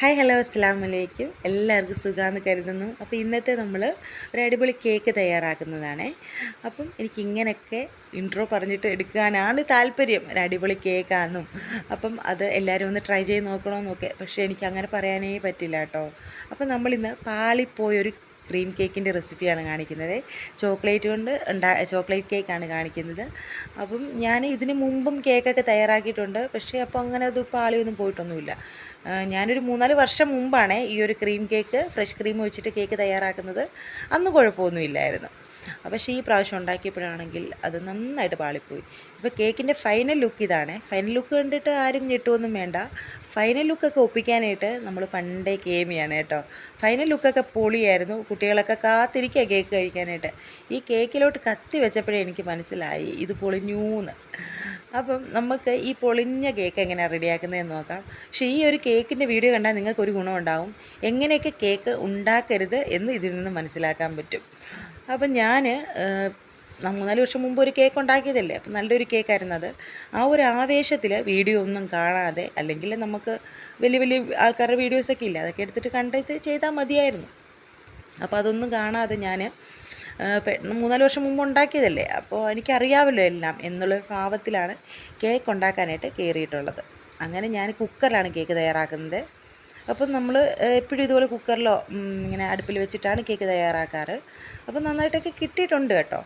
Hi hello അസ്സാം വലൈക്കും എല്ലാവർക്കും സുഖമെന്ന് കരുതുന്നു. അപ്പോൾ ഇന്നത്തെ നമ്മൾ ഒരു അടിപൊളി കേക്ക് തയ്യാറാക്കുന്നതാണ്. അപ്പം എനിക്ക് ഇങ്ങനെയൊക്കെ ഇൻട്രോ പറഞ്ഞിട്ട് എടുക്കാനാണ് താല്പര്യം ഒരു അടിപൊളി കേക്കാണെന്നും അപ്പം അത് എല്ലാവരും ഒന്ന് ട്രൈ ചെയ്ത് നോക്കണമെന്നൊക്കെ പക്ഷേ എനിക്ക് അങ്ങനെ പറയാനേ പറ്റില്ല കേട്ടോ. അപ്പം നമ്മളിന്ന് പാളിപ്പോയൊരു ക്രീം കേക്കിന്റെ റെസിപ്പിയാണ് കാണിക്കുന്നത്. ചോക്ലേറ്റ് കൊണ്ട് ഉണ്ടാ ചോക്ലേറ്റ് കേക്കാണ് കാണിക്കുന്നത്. അപ്പം ഞാൻ ഇതിന് മുമ്പും കേക്കൊക്കെ തയ്യാറാക്കിയിട്ടുണ്ട്. പക്ഷേ അപ്പോൾ അങ്ങനെ അത് ഇപ്പോൾ ആളിയൊന്നും പോയിട്ടൊന്നുമില്ല. ഞാനൊരു മൂന്നാൽ വർഷം മുമ്പാണ് ഈ ഒരു ക്രീം കേക്ക് ഫ്രഷ് ക്രീം വെച്ചിട്ട് കേക്ക് തയ്യാറാക്കുന്നത്. അന്ന് കുഴപ്പമൊന്നുമില്ലായിരുന്നു. പക്ഷേ ഈ പ്രാവശ്യം ഉണ്ടാക്കിയപ്പോഴാണെങ്കിൽ അത് നന്നായിട്ട് പാളിപ്പോയി. ഇപ്പോൾ കേക്കിന്റെ ഫൈനൽ ലുക്ക് ഇതാണ്. ഫൈനൽ ലുക്ക് കണ്ടിട്ട് ആരും ഞെട്ടുമൊന്നും വേണ്ട. ഫൈനൽ ലുക്കൊക്കെ ഒപ്പിക്കാനായിട്ട് നമ്മൾ പണ്ടേ കേമിയാണ് കേട്ടോ. ഫൈനൽ ലുക്കൊക്കെ പൊളിയായിരുന്നു. കുട്ടികളൊക്കെ കാത്തിരിക്കുക കേക്ക് കഴിക്കാനായിട്ട്. ഈ കേക്കിലോട്ട് കത്തി വെച്ചപ്പോഴേ എനിക്ക് മനസ്സിലായി ഇത് പൊളിഞ്ഞൂന്ന്. അപ്പം നമുക്ക് ഈ പൊളിഞ്ഞ കേക്ക് എങ്ങനെയാണ് റെഡിയാക്കുന്നതെന്ന് നോക്കാം. പക്ഷേ ഈ ഒരു കേക്കിന്റെ വീഡിയോ കണ്ടാൽ നിങ്ങൾക്ക് ഒരു ഗുണമുണ്ടാവും. എങ്ങനെയൊക്കെ കേക്ക് ഉണ്ടാക്കരുത് എന്ന് ഇതിൽ നിന്ന് മനസ്സിലാക്കാൻ പറ്റും. അപ്പം ഞാൻ മൂന്നാൽ വർഷം മുമ്പ് ഒരു കേക്ക് ഉണ്ടാക്കിയതല്ലേ? അപ്പം നല്ലൊരു കേക്കായിരുന്നു അത്. ആ ഒരു ആവേശത്തിൽ വീഡിയോ ഒന്നും കാണാതെ അല്ലെങ്കിൽ നമുക്ക് വലിയ വലിയ ആൾക്കാരുടെ വീഡിയോസൊക്കെ ഇല്ല? അതൊക്കെ എടുത്തിട്ട് കണ്ടിട്ട് ചെയ്താൽ മതിയായിരുന്നു. അപ്പോൾ അതൊന്നും കാണാതെ ഞാൻ മൂന്നാൽ വർഷം മുമ്പ് ഉണ്ടാക്കിയതല്ലേ? അപ്പോൾ എനിക്കറിയാമല്ലോ എല്ലാം എന്നുള്ള ഭാവത്തിലാണ് കേക്ക് ഉണ്ടാക്കാനായിട്ട് കയറിയിട്ടുള്ളത്. അങ്ങനെ ഞാൻ കുക്കറിലാണ് കേക്ക് തയ്യാറാക്കുന്നത്. അപ്പം നമ്മൾ എപ്പോഴും ഇതുപോലെ കുക്കറിലോ ഇങ്ങനെ അടുപ്പിൽ വെച്ചിട്ടാണ് കേക്ക് തയ്യാറാക്കാറ്. അപ്പം നന്നായിട്ടൊക്കെ കിട്ടിയിട്ടുണ്ട് കേട്ടോ.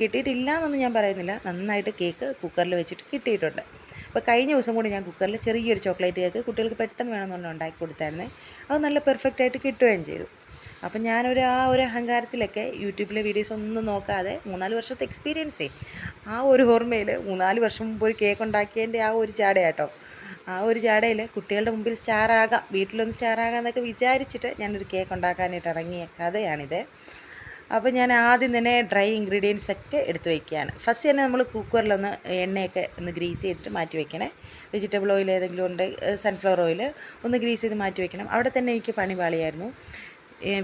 കിട്ടിയിട്ടില്ല എന്നൊന്നും ഞാൻ പറയുന്നില്ല. നന്നായിട്ട് കേക്ക് കുക്കറിൽ വെച്ചിട്ട് കിട്ടിയിട്ടുണ്ട്. അപ്പോൾ കഴിഞ്ഞ ദിവസം കൂടി ഞാൻ കുക്കറിൽ ചെറിയൊരു ചോക്ലേറ്റ് കേക്ക് കുട്ടികൾക്ക് പെട്ടെന്ന് വേണമെന്നുണ്ടെങ്കിൽ ഉണ്ടാക്കി കൊടുത്തായിരുന്നേ. അത് നല്ല പെർഫെക്റ്റ് ആയിട്ട് കിട്ടുകയും ചെയ്തു. അപ്പം ഞാനൊരു ആ ഒരു അഹങ്കാരത്തിലൊക്കെ യൂട്യൂബിലെ വീഡിയോസ് ഒന്നും നോക്കാതെ മൂന്നാൽ വർഷത്തെ എക്സ്പീരിയൻസേ ആ ഒരു ഓർമ്മയിൽ മൂന്നാൽ വർഷം മുമ്പ് ഒരു കേക്ക് ഉണ്ടാക്കിയതിന്റെ ആ ഒരു ചാടയാട്ടോ. ആ ഒരു ചാടയിൽ കുട്ടികളുടെ മുമ്പിൽ സ്റ്റാറാകാം വീട്ടിലൊന്ന് സ്റ്റാറാകാം എന്നൊക്കെ വിചാരിച്ചിട്ട് ഞാനൊരു കേക്ക് ഉണ്ടാക്കാനായിട്ട് ഇറങ്ങിയ കഥയാണിത്. അപ്പോൾ ഞാൻ ആദ്യം തന്നെ ഡ്രൈ ഇൻഗ്രീഡിയൻസ് ഒക്കെ എടുത്ത് വയ്ക്കുകയാണ് ഫസ്റ്റ് തന്നെ നമ്മൾ കുക്കറിലൊന്ന് എണ്ണയൊക്കെ ഒന്ന് ഗ്രീസ് ചെയ്തിട്ട് മാറ്റി വെക്കണേ. വെജിറ്റബിൾ ഓയിൽ ഏതെങ്കിലും ഉണ്ട് സൺഫ്ലവർ ഓയിൽ ഒന്ന് ഗ്രീസ് ചെയ്ത് മാറ്റി വെക്കണം. അവിടെ തന്നെ എനിക്ക് പണി പാളിയായിരുന്നു.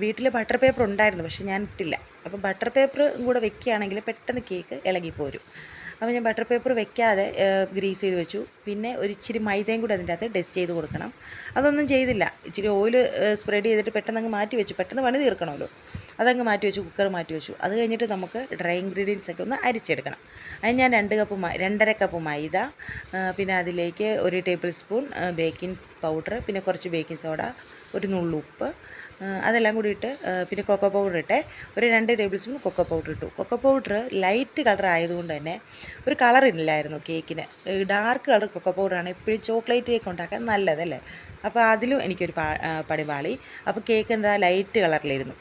വീട്ടിൽ ബട്ടർ പേപ്പർ ഉണ്ടായിരുന്നു പക്ഷേ ഞാൻ ഇട്ടില്ല. അപ്പോൾ ബട്ടർ പേപ്പർ കൂടെ വെക്കുകയാണെങ്കിൽ പെട്ടെന്ന് കേക്ക് ഇളകിപ്പോരും. അപ്പോൾ ഞാൻ ബട്ടർ പേപ്പർ വെക്കാതെ ഗ്രീസ് ചെയ്ത് വെച്ചു. പിന്നെ ഒരു ഇച്ചിരി മൈദയും കൂടി അതിന്റെ അകത്ത് ഡസ്റ്റ് ചെയ്ത് കൊടുക്കണം. അതൊന്നും ചെയ്തില്ല. ഇച്ചിരി ഓയിൽ സ്പ്രെഡ് ചെയ്തിട്ട് പെട്ടെന്ന് അങ്ങ് മാറ്റി വെച്ചു. പെട്ടെന്ന് പണി തീർക്കണമല്ലോ. അതങ്ങ് മാറ്റി വെച്ചു കുക്കർ മാറ്റി വെച്ചു. അത് കഴിഞ്ഞിട്ട് നമുക്ക് ഡ്രൈ ഇൻഗ്രീഡിയൻസ് ഒക്കെ ഒന്ന് അരിച്ചെടുക്കണം. അതിന് ഞാൻ രണ്ട് കപ്പ് രണ്ടര കപ്പ് മൈദ പിന്നെ അതിലേക്ക് ഒരു ടേബിൾ സ്പൂൺ ബേക്കിംഗ് പൗഡർ പിന്നെ കുറച്ച് ബേക്കിംഗ് സോഡ ഒരു നുള്ളുപ്പ് അതെല്ലാം കൂടി ഇട്ട് പിന്നെ കൊക്കോ പൗഡർ ഇട്ടെ. ഒരു രണ്ട് ടേബിൾ സ്പൂൺ കൊക്കോ പൗഡർ ഇട്ടു. കൊക്കോ പൗഡർ ലൈറ്റ് കളർ ആയതുകൊണ്ട് തന്നെ ഒരു കളർ ഇല്ലായിരുന്നു കേക്കിന് ഡാർക്ക് കളർ കൊക്കോ പൗഡറാണ് എപ്പോഴും ചോക്ലേറ്റ് കേക്ക് ഉണ്ടാക്കാൻ നല്ലതല്ലേ? അപ്പോൾ അതിലും എനിക്കൊരു പാ പടിപാളി അപ്പോൾ കേക്ക് എന്താ? ലൈറ്റ് കളറിലിരുന്നു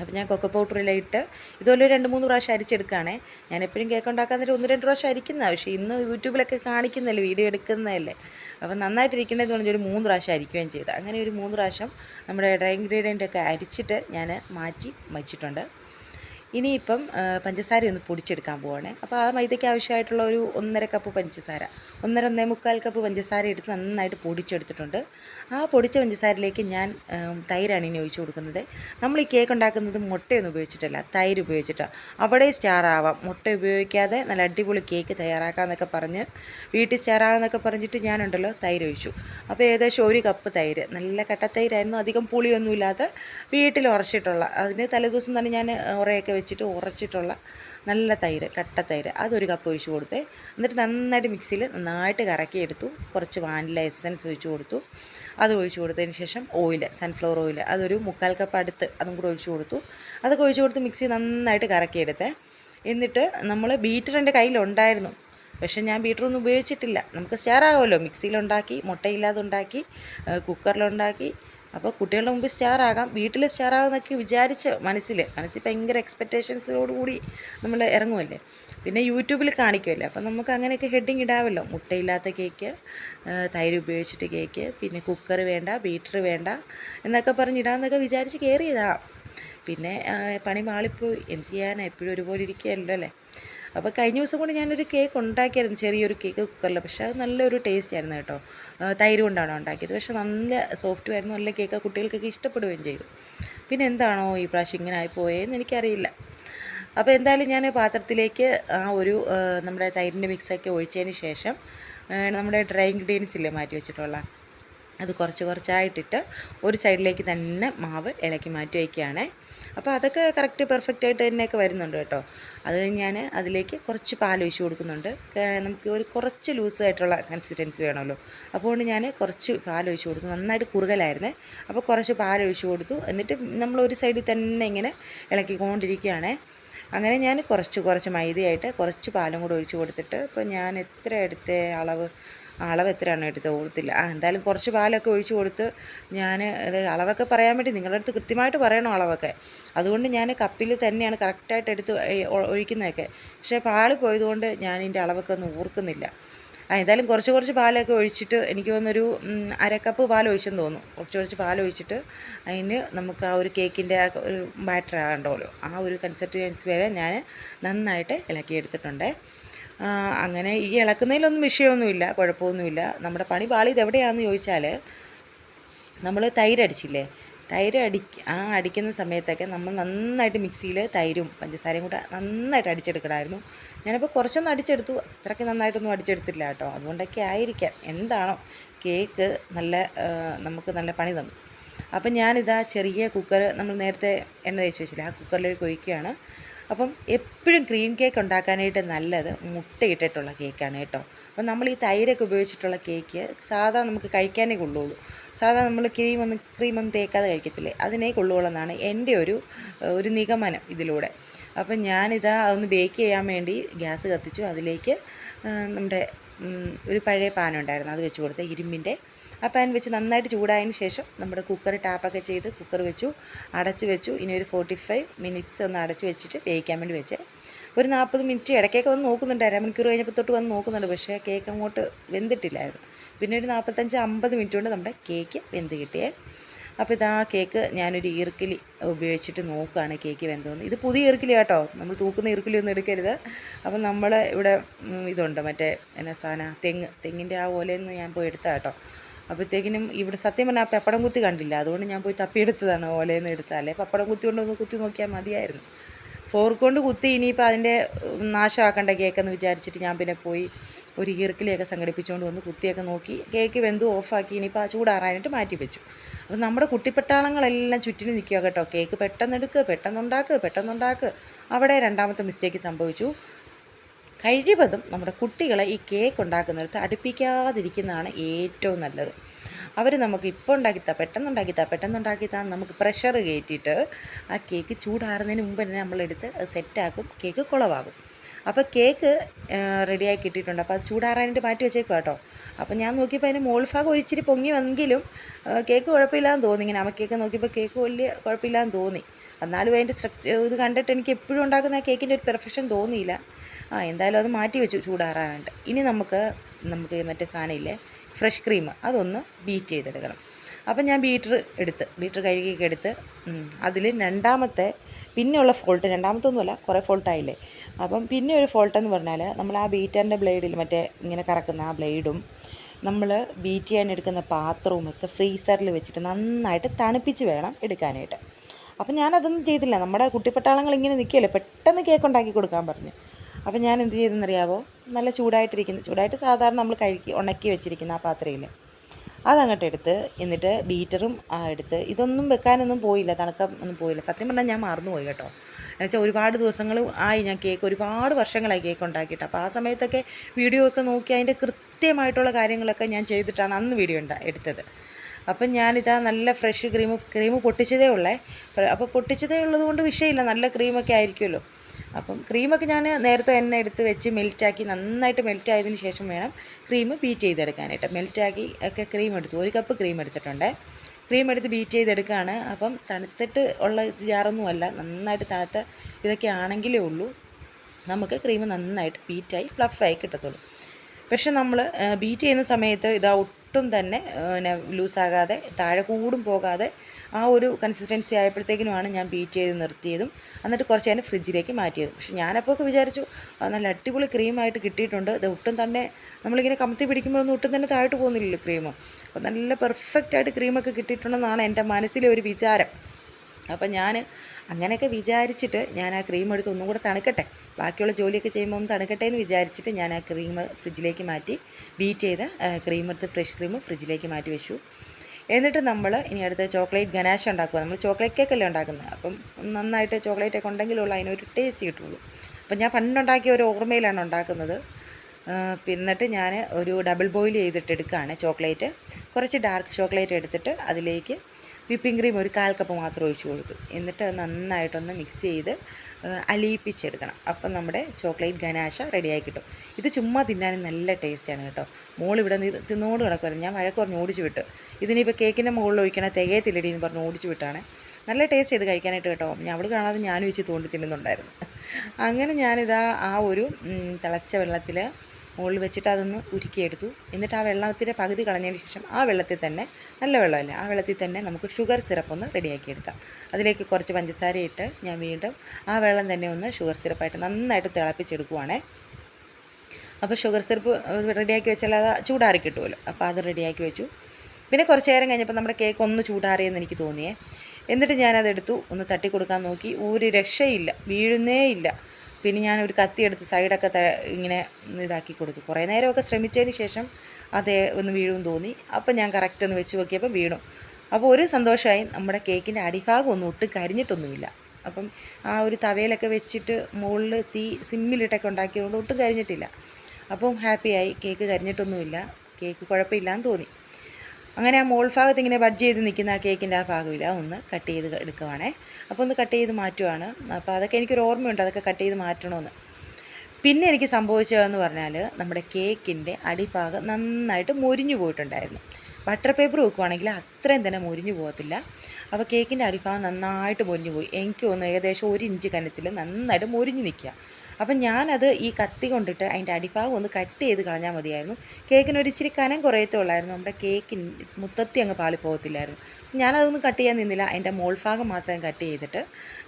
അപ്പോൾ ഞാൻ കൊക്കോ പൗഡറിലെല്ലാം ഇട്ട് ഇതുപോലെ രണ്ട് മൂന്ന് പ്രാവശ്യം അരിച്ചെടുക്കുകയാണേ. ഞാൻ എപ്പോഴും കേക്ക് ഉണ്ടാക്കാൻ നേരം ഒന്ന് രണ്ട് പ്രാവശ്യം അരിക്കുന്ന പക്ഷേ ഇന്ന് യൂട്യൂബിലൊക്കെ കാണിക്കുന്നതല്ലേ വീഡിയോ എടുക്കുന്നതല്ലേ? അപ്പോൾ നന്നായിട്ടിരിക്കേണ്ടത് പറഞ്ഞാൽ ഒരു മൂന്ന് പ്രാവശ്യം അരിക്കുകയും ചെയ്തു അങ്ങനെ ഒരു മൂന്ന് പ്രാവശ്യം നമ്മുടെ ഡ്രൈ ഇൻഗ്രീഡിയന്റ് ഒക്കെ അരിച്ചിട്ട് ഞാൻ മാറ്റി വച്ചിട്ടുണ്ട്. ഇനിയിപ്പം പഞ്ചസാര ഒന്ന് പൊടിച്ചെടുക്കാൻ പോവാണ്. അപ്പോൾ ആ മൈദയ്ക്ക് ആവശ്യമായിട്ടുള്ള ഒരു ഒന്നര കപ്പ് പഞ്ചസാര ഒന്നര ഒന്നേ മുക്കാൽ കപ്പ് പഞ്ചസാര എടുത്ത് നന്നായിട്ട് പൊടിച്ചെടുത്തിട്ടുണ്ട്. ആ പൊടിച്ച പഞ്ചസാരയിലേക്ക് ഞാൻ തൈരാണ് ഇനി ഒഴിച്ചു കൊടുക്കുന്നത്. നമ്മൾ ഈ കേക്ക് ഉണ്ടാക്കുന്നത് മുട്ടയൊന്നും ഉപയോഗിച്ചിട്ടല്ല തൈര് ഉപയോഗിച്ചിട്ടാണ് അവിടെ സ്റ്റാർ ആവാം. മുട്ട ഉപയോഗിക്കാതെ നല്ല അടിപൊളി കേക്ക് തയ്യാറാക്കാമെന്നൊക്കെ പറഞ്ഞ് വീട്ടിൽ സ്റ്റാർ ആകാമെന്നൊക്കെ പറഞ്ഞിട്ട് ഞാനുണ്ടല്ലോ തൈര് ഒഴിച്ചു. അപ്പോൾ ഏകദേശം ഒരു കപ്പ് തൈര്. നല്ല കട്ട കട്ടത്തൈരായിരുന്നു. അധികം പുളിയൊന്നുമില്ലാതെ വീട്ടിൽ ഉറച്ചിട്ടുള്ള അതിന് തലേദിവസം തന്നെ ഞാൻ ഉറയൊക്കെ വെച്ചിട്ട് ഉറച്ചിട്ടുള്ള നല്ല തൈര് കട്ട തൈര് അതൊരു കപ്പ് ഒഴിച്ച് കൊടുത്തേ. എന്നിട്ട് നന്നായിട്ട് മിക്സിയിൽ നന്നായിട്ട് കറക്കിയെടുത്തു കുറച്ച് വാനില എസൻസ് ഒഴിച്ച് കൊടുത്തു. അത് ഒഴിച്ച് കൊടുത്തതിന് ശേഷം ഓയിൽ സൺഫ്ലവർ ഓയിൽ അതൊരു മുക്കാൽ കപ്പ് അടുത്ത് അതും കൂടെ ഒഴിച്ച് കൊടുത്തു. അതൊക്കെ ഒഴിച്ച് കൊടുത്ത് മിക്സി നന്നായിട്ട് കറക്കിയെടുത്തേ എന്നിട്ട് നമ്മൾ ബീറ്റർ എന്റെ കയ്യിലുണ്ടായിരുന്നു പക്ഷെ ഞാൻ ബീറ്ററൊന്നും ഉപയോഗിച്ചിട്ടില്ല. നമുക്ക് സ്റ്റാറാകുമല്ലോ മിക്സിയിലുണ്ടാക്കി മുട്ടയില്ലാതെ ഉണ്ടാക്കി കുക്കറിലുണ്ടാക്കി അപ്പോൾ കുട്ടികളുടെ മുമ്പിൽ സ്റ്റാർ ആകാം. വീട്ടിൽ സ്റ്റാർ ആകുമെന്നൊക്കെ വിചാരിച്ച് മനസ്സിൽ മനസ്സിൽ ഭയങ്കര എക്സ്പെക്റ്റേഷൻസിനോടുകൂടി നമ്മൾ ഇറങ്ങുമല്ലേ പിന്നെ യൂട്യൂബിൽ കാണിക്കുമല്ലേ അപ്പം നമുക്ക് അങ്ങനെയൊക്കെ ഹെഡിങ് ഇടാമല്ലോ മുട്ടയില്ലാത്ത കേക്ക് തൈര് ഉപയോഗിച്ചിട്ട് കേക്ക് പിന്നെ കുക്കർ വേണ്ട ബീറ്റർ വേണ്ട എന്നൊക്കെ പറഞ്ഞിടാമെന്നൊക്കെ വിചാരിച്ച് കയറിയതാണ് പിന്നെ പണി മാളിപ്പോയി എന്ത് ചെയ്യാനാണ് എപ്പോഴും ഒരുപോലെ ഇരിക്കുകയല്ലോ അല്ലേ? അപ്പോൾ കഴിഞ്ഞ ദിവസം കൊണ്ട് ഞാനൊരു കേക്ക് ഉണ്ടാക്കിയായിരുന്നു ചെറിയൊരു കേക്ക് കുക്കറിൽ പക്ഷേ അത് നല്ലൊരു ടേസ്റ്റ് ആയിരുന്നു കേട്ടോ. തൈര് കൊണ്ടാണ് ഉണ്ടാക്കിയത്. പക്ഷേ നല്ല സോഫ്റ്റ് ആയിരുന്നു നല്ല കേക്ക് കുട്ടികൾക്കൊക്കെ ഇഷ്ടപ്പെടുകയും ചെയ്തു. പിന്നെ എന്താണോ ഈ പ്രാവശ്യം ഇങ്ങനെ ആയിപ്പോയെന്ന് എനിക്കറിയില്ല. അപ്പോൾ എന്തായാലും ഞാൻ പാത്രത്തിലേക്ക് ആ ഒരു നമ്മുടെ തൈരിന്റെ മിക്സൊക്കെ ഒഴിച്ചതിന് ശേഷം നമ്മുടെ ഡ്രൈ ഇൻഗ്രീഡിയൻസ് ഇല്ലേ മാറ്റി വെച്ചിട്ടുള്ള അത് കുറച്ച് കുറച്ചായിട്ടിട്ട് ഒരു സൈഡിലേക്ക് തന്നെ മാവ് ഇളക്കി മാറ്റി വയ്ക്കുകയാണ്. അപ്പോൾ അതൊക്കെ കറക്റ്റ് പെർഫെക്റ്റ് ആയിട്ട് തന്നെയൊക്കെ വരുന്നുണ്ട് കേട്ടോ. അത് ഞാൻ അതിലേക്ക് കുറച്ച് പാൽ ഒഴിച്ച് കൊടുക്കുന്നുണ്ട്. നമുക്ക് ഒരു കുറച്ച് ലൂസ് ആയിട്ടുള്ള കൺസിസ്റ്റൻസി വേണമല്ലോ. അപ്പോൾ ഞാൻ കുറച്ച് പാൽ ഒഴിച്ച് കൊടുത്തു. നന്നായിട്ട് കുറുകലായിരുന്നേ. അപ്പോൾ കുറച്ച് പാൽ ഒഴിച്ച് കൊടുത്തു. എന്നിട്ട് നമ്മൾ ഒരു സൈഡിൽ തന്നെ ഇങ്ങനെ ഇളക്കിക്കൊണ്ടിരിക്കുകയാണ്. അങ്ങനെ ഞാൻ കുറച്ച് കുറച്ച് മൈദയായിട്ട് കുറച്ച് പാലും കൂടെ ഒഴിച്ച് കൊടുത്തിട്ട് ഇപ്പോൾ ഞാൻ എത്ര എടുത്ത അളവ്? അളവ് എത്രയാണ് എടുത്ത് ഓർത്തില്ല. ആ എന്തായാലും കുറച്ച് പാലൊക്കെ ഒഴിച്ച് കൊടുത്ത് ഞാൻ അത് അളവൊക്കെ പറയാൻ വേണ്ടി നിങ്ങളുടെ അടുത്ത് കൃത്യമായിട്ട് പറയണം അളവൊക്കെ. അതുകൊണ്ട് ഞാൻ കപ്പിൽ തന്നെയാണ് കറക്റ്റായിട്ട് എടുത്ത് ഒഴിക്കുന്നതൊക്കെ. പക്ഷേ പാൽ പോയതുകൊണ്ട് ഞാൻ ഇതിന്റെ അളവൊക്കെ ഒന്നും ഓർക്കുന്നില്ല. ആ എന്തായാലും കുറച്ച് കുറച്ച് പാലൊക്കെ ഒഴിച്ചിട്ട് എനിക്ക് തോന്നുന്നൊരു അരക്കപ്പ് അര കപ്പ് പാൽ ഒഴിച്ചെന്ന് തോന്നുന്നു. കുറച്ച് കുറച്ച് പാൽ ഒഴിച്ചിട്ട് അതിന് നമുക്ക് ആ ഒരു കേക്കിന്റെ ആ ഒരു ബാറ്റർ ആകണ്ടല്ലോ ആ ഒരു കൺസിസ്റ്റൻസി വരെ ഞാൻ നന്നായിട്ട് ഇളക്കിയെടുത്തിട്ടുണ്ട്. അങ്ങനെ ഈ ഇളക്കുന്നതിലൊന്നും വിഷയമൊന്നുമില്ല കുഴപ്പമൊന്നുമില്ല. നമ്മുടെ പണി പാളിയത് എവിടെയാണെന്ന് ചോദിച്ചാൽ നമ്മൾ തൈര് അടിച്ചില്ലേ തൈര് അടി ആ അടിക്കുന്ന സമയത്തൊക്കെ നമ്മൾ നന്നായിട്ട് മിക്സിയിൽ തൈരും പഞ്ചസാരയും കൂടെ നന്നായിട്ട് അടിച്ചെടുക്കണമായിരുന്നു. ഞാനിപ്പോൾ കുറച്ചൊന്നും അടിച്ചെടുത്തു അത്രയ്ക്ക് നന്നായിട്ടൊന്നും അടിച്ചെടുത്തില്ല കേട്ടോ. അതുകൊണ്ടൊക്കെ ആയിരിക്കാം. എന്താണോ കേക്ക് നല്ല നമുക്ക് നല്ല പണി തന്നു. അപ്പം ഞാനിതാ ചെറിയ കുക്കർ നമ്മൾ നേരത്തെ എണ്ണ തേച്ച് വെച്ചില്ല? ആ കുക്കറിലേക്ക് ഒഴിക്കുകയാണ് അപ്പം എപ്പോഴും ക്രീം കേക്ക് ഉണ്ടാക്കാനായിട്ട് നല്ലത് മുട്ടയിട്ടിട്ടുള്ള കേക്കാണ് കേട്ടോ. അപ്പം നമ്മൾ ഈ തൈരൊക്കെ ഉപയോഗിച്ചിട്ടുള്ള കേക്ക് സാധാ നമുക്ക് കഴിക്കാനേ കൊള്ളുള്ളൂ. സാധാ നമ്മൾ ക്രീമൊന്നും ക്രീമൊന്നും തേക്കാതെ കഴിക്കത്തില്ലേ? അതിനേ കൊള്ളുള്ളൂ എന്റെ ഒരു ഒരു നിഗമനം ഇതിലൂടെ. അപ്പം ഞാനിതാ അതൊന്ന് ബേക്ക് ചെയ്യാൻ വേണ്ടി ഗ്യാസ് കത്തിച്ചു. അതിലേക്ക് നമ്മുടെ ഒരു പഴയ പാനുണ്ടായിരുന്നു. അത് വെച്ച് കൊടുത്ത് ഇരുമ്പിന്റെ ആ പാൻ വെച്ച് നന്നായിട്ട് ചൂടായതിന് ശേഷം നമ്മുടെ കുക്കർ ടാപ്പൊക്കെ ചെയ്ത് കുക്കർ വെച്ചു അടച്ച് വെച്ചു. ഇനി ഒരു ഫോർട്ടി ഫൈവ് മിനിറ്റ്സ് ഒന്ന് അടച്ച് വെച്ചിട്ട് വേവിക്കാൻ വേണ്ടി വെച്ചേ. ഒരു നാൽപ്പത് മിനിറ്റ് ഇടയ്ക്കൊക്കെ വന്ന് നോക്കുന്നുണ്ട്. അരമണിക്കൂർ കഴിഞ്ഞപ്പോൾ തൊട്ട് വന്ന് നോക്കുന്നുണ്ട്. പക്ഷേ കേക്ക് അങ്ങോട്ട് വെന്തിട്ടില്ലായിരുന്നു. പിന്നെ ഒരു നാൽപ്പത്തഞ്ച് അമ്പത് മിനിറ്റ് കൊണ്ട് നമ്മുടെ കേക്ക് വെന്ത് കിട്ടിയേ. അപ്പോൾ ഇതാ കേക്ക് ഞാനൊരു ഈർക്കിലി ഉപയോഗിച്ചിട്ട് നോക്കുകയാണ് കേക്ക് വെന്തോന്ന് ഇത് പുതിയ ഈർക്കിലി കേട്ടോ നമ്മൾ തൂക്കുന്ന ഈർക്കിലി ഒന്നും എടുക്കരുത്. അപ്പം നമ്മൾ ഇവിടെ ഇതുണ്ട്. മറ്റേ എന്നാ സാധനം? തെങ്ങ്. തെങ്ങിന്റെ ആ ഓലയിൽ നിന്ന് ഞാൻ പോയി എടുത്ത കേട്ടോ അപ്പോഴത്തേക്കിനും ഇവിടെ സത്യം പറഞ്ഞാൽ പപ്പടം കുത്തി കണ്ടില്ല. അതുകൊണ്ട് ഞാൻ പോയി തപ്പിയെടുത്തതാണ് ഓലയിൽ എടുത്താൽ എടുത്താലേ. പപ്പടം കുത്തി കൊണ്ടൊന്ന് കുത്തി നോക്കിയാൽ മതിയായിരുന്നു. ഫോർക്ക് കൊണ്ട് കുത്തി ഇനിയിപ്പോൾ അതിന്റെ നാശമാക്കേണ്ട കേക്കെന്ന് വിചാരിച്ചിട്ട് ഞാൻ പിന്നെ പോയി ഒരു ഈർക്കിലിയൊക്കെ സംഘടിപ്പിച്ചുകൊണ്ട് വന്ന് കുത്തിയൊക്കെ നോക്കി. കേക്ക് വെന്തു ഓഫാക്കി ഇനിയിപ്പോൾ ആ ചൂടാറാനായിട്ട് മാറ്റി വെച്ചു. അപ്പോൾ നമ്മുടെ കുട്ടിപ്പട്ടാളങ്ങളെല്ലാം ചുറ്റിന് നിൽക്കുക കേട്ടോ. കേക്ക് പെട്ടെന്ന് എടുക്കുക പെട്ടെന്നുണ്ടാക്കുക പെട്ടെന്നുണ്ടാക്കുക അവിടെ രണ്ടാമത്തെ മിസ്റ്റേക്ക് സംഭവിച്ചു. കഴിവതും നമ്മുടെ കുട്ടികളെ ഈ കേക്ക് ഉണ്ടാക്കുന്നിടത്ത് അടുപ്പിക്കാതിരിക്കുന്നതാണ് ഏറ്റവും നല്ലത്. അവർ നമുക്ക് ഇപ്പോൾ ഉണ്ടാക്കിത്താ പെട്ടെന്ന് ഉണ്ടാക്കിത്താ പെട്ടെന്ന് ഉണ്ടാക്കിത്താ നമുക്ക് പ്രഷർ കയറ്റിയിട്ട് ആ കേക്ക് ചൂടാറുന്നതിന് മുമ്പ് തന്നെ നമ്മളെടുത്ത് സെറ്റാക്കും കേക്ക് കുളവാകും. അപ്പോൾ കേക്ക് റെഡിയായി കിട്ടിയിട്ടുണ്ട്. അപ്പോൾ അത് ചൂടാറാനായിട്ട് മാറ്റി വെച്ചേക്കും കേട്ടോ അപ്പോൾ ഞാൻ നോക്കിയപ്പോൾ അതിന് മോൾ ഭാഗം ഒരിച്ചിരി പൊങ്ങി വന്നെങ്കിലും കേക്ക് കുഴപ്പമില്ലാന്ന് തോന്നി. ഇങ്ങനെ കേക്ക് നോക്കിയപ്പോൾ കേക്ക് വലിയ കുഴപ്പമില്ലാന്ന് തോന്നി. എന്നാലും അതിന്റെ സ്ട്രക്ചർ ഇത് കണ്ടിട്ട് എനിക്ക് എപ്പോഴും ഉണ്ടാക്കുന്ന ആ കേക്കിന്റെ ഒരു പെർഫെക്ഷൻ തോന്നിയില്ല. ആ എന്തായാലും അത് മാറ്റി വെച്ചു ചൂടാറാനായിട്ട്. ഇനി നമുക്ക് നമുക്ക് മറ്റേ സാധനമില്ലേ ഫ്രഷ് ക്രീം അതൊന്ന് ബീറ്റ് ചെയ്തെടുക്കണം. അപ്പം ഞാൻ ബീറ്റർ എടുത്ത് ബീറ്റർ കഴുകിയൊക്കെ എടുത്ത് അതിൽ രണ്ടാമത്തെ പിന്നെയുള്ള ഫോൾട്ട് രണ്ടാമത്തെ ഒന്നുമല്ല കുറേ ഫോൾട്ടായില്ലേ അപ്പം പിന്നെ ഒരു ഫോൾട്ട് എന്ന് പറഞ്ഞാൽ നമ്മൾ ആ ബീറ്ററിന്റെ ബ്ലേഡിൽ മറ്റേ ഇങ്ങനെ കറക്കുന്ന ആ ബ്ലേഡും നമ്മൾ ബീറ്റ് ചെയ്യാൻ എടുക്കുന്ന പാത്രവും ഒക്കെ ഫ്രീസറിൽ വെച്ചിട്ട് നന്നായിട്ട് തണുപ്പിച്ച് വേണം എടുക്കാനായിട്ട്. അപ്പം ഞാനതൊന്നും ചെയ്തില്ല. നമ്മുടെ കുട്ടിപ്പട്ടാളങ്ങൾ ഇങ്ങനെ നിൽക്കുകയല്ലേ പെട്ടെന്ന് കേക്ക് ഉണ്ടാക്കി കൊടുക്കാൻ പറഞ്ഞു. അപ്പം ഞാൻ എന്ത് ചെയ്തെന്നറിയാവോ? നല്ല ചൂടായിട്ടിരിക്കുന്ന ചൂടായിട്ട് സാധാരണ നമ്മൾ കഴുകി ഉണക്കി വെച്ചിരിക്കുന്ന ആ പാത്രയിൽ അതങ്ങോട്ട് എടുത്ത് എന്നിട്ട് ബീറ്ററും എടുത്ത്. ഇതൊന്നും വെക്കാനൊന്നും പോയില്ല തണുക്കം ഒന്നും പോയില്ല. സത്യം പറഞ്ഞാൽ ഞാൻ മറന്നുപോയി കേട്ടോ. എന്നുവെച്ചാൽ ഒരുപാട് ദിവസങ്ങൾ ആയി ഞാൻ കേക്ക് ഒരുപാട് വർഷങ്ങളായി കേക്ക് ഉണ്ടാക്കിയിട്ട്. അപ്പോൾ ആ സമയത്തൊക്കെ വീഡിയോ ഒക്കെ നോക്കി അതിന്റെ കൃത്യമായിട്ടുള്ള കാര്യങ്ങളൊക്കെ ഞാൻ ചെയ്തിട്ടാണ് അന്ന് വീഡിയോ ഉണ്ടാ എടുത്തത്. അപ്പം ഞാനിതാ നല്ല ഫ്രഷ് ക്രീം ക്രീം പൊട്ടിച്ചതേ ഉള്ളേ. അപ്പോൾ പൊട്ടിച്ചതേ ഉള്ളതുകൊണ്ട് വിഷയമില്ല നല്ല ക്രീമൊക്കെ ആയിരിക്കുമല്ലോ. അപ്പം ക്രീമൊക്കെ ഞാൻ നേരത്തെ തന്നെ എടുത്ത് വെച്ച് മെൽറ്റാക്കി നന്നായിട്ട് മെൽറ്റായതിന് ശേഷം വേണം ക്രീം ബീറ്റ് ചെയ്തെടുക്കാനായിട്ട്. മെൽറ്റാക്കി ഒക്കെ ക്രീം എടുത്തു. ഒരു കപ്പ് ക്രീം എടുത്തിട്ടുണ്ട്. ക്രീം എടുത്ത് ബീറ്റ് ചെയ്തെടുക്കുകയാണ് അപ്പം തണുത്തിട്ട് ഉള്ള ജാറൊന്നുമല്ല നന്നായിട്ട് തണുത്ത ഇതൊക്കെ ആണെങ്കിലേ ഉള്ളൂ. നമുക്ക് ക്രീം നന്നായിട്ട് ബീറ്റായി ഫ്ലഫായി കിട്ടത്തുള്ളൂ. പക്ഷെ നമ്മൾ ബീറ്റ് ചെയ്യുന്ന സമയത്ത് ഇതാ ഒട്ടും തന്നെ പിന്നെ ലൂസാകാതെ താഴെ കൂടും പോകാതെ ആ ഒരു കൺസിസ്റ്റൻസി ആയപ്പോഴത്തേക്കിനുമാണ് ഞാൻ ബീറ്റ് ചെയ്ത് നിർത്തിയതും എന്നിട്ട് കുറച്ച് നേരം ഫ്രിഡ്ജിലേക്ക് മാറ്റിയത്. പക്ഷെ ഞാനപ്പോൾ ഒക്കെ വിചാരിച്ചു നല്ല അടിപൊളി ക്രീമായിട്ട് കിട്ടിയിട്ടുണ്ട്. ഇത് ഒട്ടും തന്നെ നമ്മളിങ്ങനെ കമത്തി പിടിക്കുമ്പോഴൊന്നും ഒട്ടും തന്നെ താഴോട്ട് പോകുന്നില്ലല്ലോ ക്രീം അപ്പോൾ നല്ല പെർഫെക്റ്റായിട്ട് ക്രീമൊക്കെ കിട്ടിയിട്ടുണ്ടെന്നാണ് എന്റെ മനസ്സിലെ ഒരു വിചാരം. അപ്പം ഞാൻ അങ്ങനെയൊക്കെ വിചാരിച്ചിട്ട് ഞാൻ ആ ക്രീം എടുത്ത് ഒന്നും കൂടെ തണുക്കട്ടെ. ബാക്കിയുള്ള ജോലിയൊക്കെ ചെയ്യുമ്പോൾ ഒന്ന് തണുക്കട്ടെ എന്ന് വിചാരിച്ചിട്ട് ഞാൻ ആ ക്രീം ഫ്രിഡ്ജിലേക്ക് മാറ്റി ബീറ്റ് ചെയ്ത ക്രീം എടുത്ത് ഫ്രഷ് ക്രീം ഫ്രിഡ്ജിലേക്ക് മാറ്റി വെച്ചു. എന്നിട്ട് നമ്മൾ ഇനി അടുത്ത് ചോക്ലേറ്റ് ഗനാശ ഉണ്ടാക്കുക നമ്മൾ ചോക്ലേറ്റ് കേക്കല്ലേ ഉണ്ടാക്കുന്നത് അപ്പം നന്നായിട്ട് ചോക്ലേറ്റ് ഒക്കെ ഉണ്ടെങ്കിലുള്ള അതിനൊരു ടേസ്റ്റ് കിട്ടുള്ളൂ. അപ്പം ഞാൻ പണ്ടുണ്ടാക്കിയ ഒരു ഓർമ്മയിലാണ് ഉണ്ടാക്കുന്നത്. പിന്നിട്ട് ഞാൻ ഒരു ഡബിൾ ബോയിൽ ചെയ്തിട്ട് എടുക്കുകയാണ് ചോക്ലേറ്റ് കുറച്ച് ഡാർക്ക് ചോക്ലേറ്റ് എടുത്തിട്ട് അതിലേക്ക് വിപ്പിംഗ് ക്രീം ഒരു കാൽ കപ്പ് മാത്രം ഒഴിച്ചു കൊടുത്തു. എന്നിട്ട് അത് നന്നായിട്ടൊന്ന് മിക്സ് ചെയ്ത് അലിയിപ്പിച്ചെടുക്കണം. അപ്പം നമ്മുടെ ചോക്ലേറ്റ് ഗനാശ റെഡിയായി കിട്ടും. ഇത് ചുമ്മാ തിന്നാനും നല്ല ടേസ്റ്റാണ് കേട്ടോ. മോൾ ഇവിടെ നിന്ന് തിന്നോട് കിടക്കുമായിരുന്നു ഞാൻ വഴക്ക് പറഞ്ഞ് ഓടിച്ചു വിട്ടു. ഇതിനിപ്പോൾ കേക്കിന്റെ മുകളിൽ ഒഴിക്കണ തികയത്തില്ലടി എന്ന് പറഞ്ഞ് ഓടിച്ചു വിട്ടാണ്. നല്ല ടേസ്റ്റ് ചെയ്ത് കഴിക്കാനായിട്ട് കേട്ടോ. ഞാൻ അവൾ കാണാതെ ഞാനും വെച്ച് തോണ്ടി തിന്നുന്നുണ്ടായിരുന്നു. അങ്ങനെ ഞാനിതാ ആ ഒരു തിളച്ച വെള്ളത്തിൽ മുകളിൽ വെച്ചിട്ട് അതൊന്ന് ഉരുക്കിയെടുത്തു. എന്നിട്ട് ആ വെള്ളത്തിന്റെ പകുതി കളഞ്ഞതിന് ശേഷം ആ വെള്ളത്തിൽ തന്നെ നല്ല വെള്ളമല്ലേ? ആ വെള്ളത്തിൽ തന്നെ നമുക്ക് ഷുഗർ സിറപ്പ് ഒന്ന് റെഡിയാക്കി എടുക്കാം. അതിലേക്ക് കുറച്ച് പഞ്ചസാര ഇട്ട് ഞാൻ വീണ്ടും ആ വെള്ളം തന്നെ ഒന്ന് ഷുഗർ സിറപ്പായിട്ട് നന്നായിട്ട് തിളപ്പിച്ചെടുക്കുവാണേ. അപ്പോൾ ഷുഗർ സിറപ്പ് റെഡിയാക്കി വെച്ചാൽ അത് ചൂടാറി കിട്ടുമല്ലോ. അപ്പോൾ അത് റെഡിയാക്കി വെച്ചു. പിന്നെ കുറച്ച് നേരം കഴിഞ്ഞപ്പോൾ നമ്മുടെ കേക്ക് ഒന്ന് ചൂടാറിയെന്ന് എനിക്ക് തോന്നിയേ. എന്നിട്ട് ഞാനതെടുത്തു. ഒന്ന് തട്ടി കൊടുക്കാൻ നോക്കി. ഒരു രക്ഷയില്ല. വീഴുന്നേ ഇല്ല. പിന്നെ ഞാൻ ഒരു കത്തി എടുത്ത് സൈഡൊക്കെ ഇങ്ങനെ ഇതാക്കി കൊടുത്തു. കുറേ നേരമൊക്കെ ശ്രമിച്ചതിന് ശേഷം അതേ ഒന്ന് വീഴുമെന്ന് തോന്നി. അപ്പം ഞാൻ കറക്റ്റ് ഒന്ന് വെച്ച് നോക്കിയപ്പോൾ വീണു. അപ്പോൾ ഒരു സന്തോഷമായി നമ്മുടെ കേക്കിന്റെ അടിഭാഗം ഒന്നും ഒട്ടും കരിഞ്ഞിട്ടൊന്നുമില്ല. അപ്പം ആ ഒരു തവയിലൊക്കെ വെച്ചിട്ട് മുകളിൽ തീ സിമ്മിലിട്ടൊക്കെ ഉണ്ടാക്കിയതുകൊണ്ട് ഒട്ടും കരിഞ്ഞിട്ടില്ല. അപ്പം ഹാപ്പിയായി. കേക്ക് കരിഞ്ഞിട്ടൊന്നുമില്ല. കേക്ക് കുഴപ്പമില്ലാന്ന് തോന്നി. അങ്ങനെ ആ മോൾ ഭാഗത്ത് ഇങ്ങനെ ബഡ്ജ് ചെയ്ത് നിൽക്കുന്ന ആ കേക്കിന്റെ ആ ഭാഗമില്ല. ഒന്ന് കട്ട് ചെയ്ത് എടുക്കുവാണേ. അപ്പോൾ ഒന്ന് കട്ട് ചെയ്ത് മാറ്റുവാണ്. അപ്പോൾ അതൊക്കെ എനിക്കൊരു ഓർമ്മയുണ്ട്. അതൊക്കെ കട്ട് ചെയ്ത് മാറ്റണമെന്ന്. പിന്നെ എനിക്ക് സംഭവിച്ചതെന്ന് പറഞ്ഞാൽ നമ്മുടെ കേക്കിന്റെ അടിഭാഗം നന്നായിട്ട് മുരിഞ്ഞു പോയിട്ടുണ്ടായിരുന്നു. ബട്ടർ പേപ്പർ വെക്കുവാണെങ്കിൽ അത്രയും തന്നെ മുരിഞ്ഞു പോകത്തില്ല. അപ്പോൾ കേക്കിന്റെ അടിഭാഗം നന്നായിട്ട് മുരിഞ്ഞു പോയി. എനിക്ക് തോന്നുന്നു ഏകദേശം ഒരു ഇഞ്ച് കനത്തിൽ നന്നായിട്ട് മുരിഞ്ഞു നിൽക്കുക. അപ്പം ഞാനത് ഈ കത്തി കൊണ്ടിട്ട് അതിന്റെ അടിഭാഗം ഒന്ന് കട്ട് ചെയ്ത് കളഞ്ഞാൽ മതിയായിരുന്നു. കേക്കിന് ഒരു ഇച്ചിരി കനം കുറയത്തേ ഉള്ളായിരുന്നു. നമ്മുടെ കേക്കിന് മുത്തത്തി അങ്ങ് പാളി പോകത്തില്ലായിരുന്നു. ഞാനതൊന്നും കട്ട് ചെയ്യാൻ നിന്നില്ല. അതിന്റെ മോൾഭാഗം മാത്രം കട്ട് ചെയ്തിട്ട്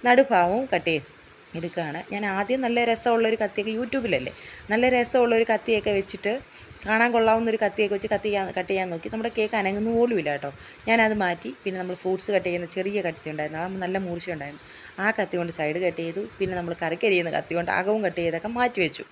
നടുഭാഗവും കട്ട് ചെയ്ത്. എടുക്കുകയാണ്. ഞാൻ ആദ്യം നല്ല രസമുള്ളൊരു കത്തിയൊക്കെ യൂട്യൂബിലല്ലേ? നല്ല രസമുള്ളൊരു കത്തിയൊക്കെ വെച്ചിട്ട് കാണാൻ കൊള്ളാവുന്ന ഒരു കത്തിയൊക്കെ വെച്ച് കത്തി കട്ട് ചെയ്യാൻ നോക്കി. നമ്മുടെ കേക്ക് അനങ്ങുന്ന പോലും ഇല്ല കേട്ടോ. ഞാനത് മാറ്റി. പിന്നെ നമ്മൾ ഫ്രൂട്ട്സ് കട്ട് ചെയ്യുന്ന ചെറിയ കത്തി ഉണ്ടായിരുന്നു. ആ നല്ല മൂർച്ച ഉണ്ടായിരുന്നു. ആ കത്തി കൊണ്ട് സൈഡ് കട്ട് ചെയ്തു. പിന്നെ നമ്മൾ കറിക്കരിയുന്ന കത്തി കൊണ്ട് അകവും കട്ട് ചെയ്തൊക്കെ മാറ്റി വെച്ചു.